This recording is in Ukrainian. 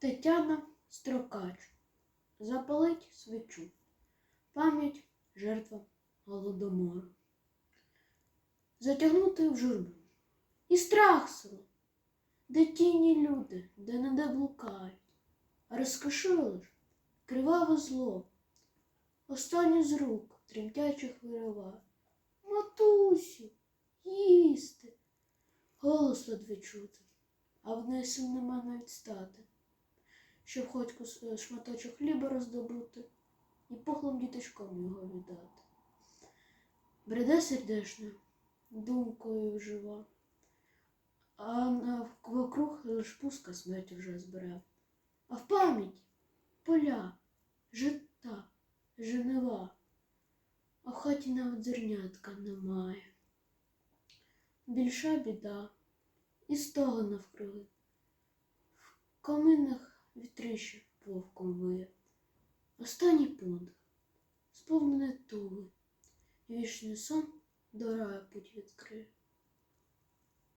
Тетяна Строкач. Запалить свічу. Пам'ять жертвам голодомору. Затягнути в журбу. І страх село, де тіні люди, де не де блукають, а розкошило ж криваве зло. Останнє з рук тремтячих вирива. Матусю, їсти. Голос ледве чути, а в нема навіть стати, щоб хоч е, шматочок хліба роздобути і пухлим діточком його віддати. Бреде сердешною, думкою жива, а вокруг лиш пуска смерть вже збере. А в пам'ять поля, жита, женева, а в хаті навіть зернятка немає. Більша біда, і стога навкруги. В коминах вітрище вовком виє. Останній подих, сповнене туги, вічний сон до раю путь відкриє.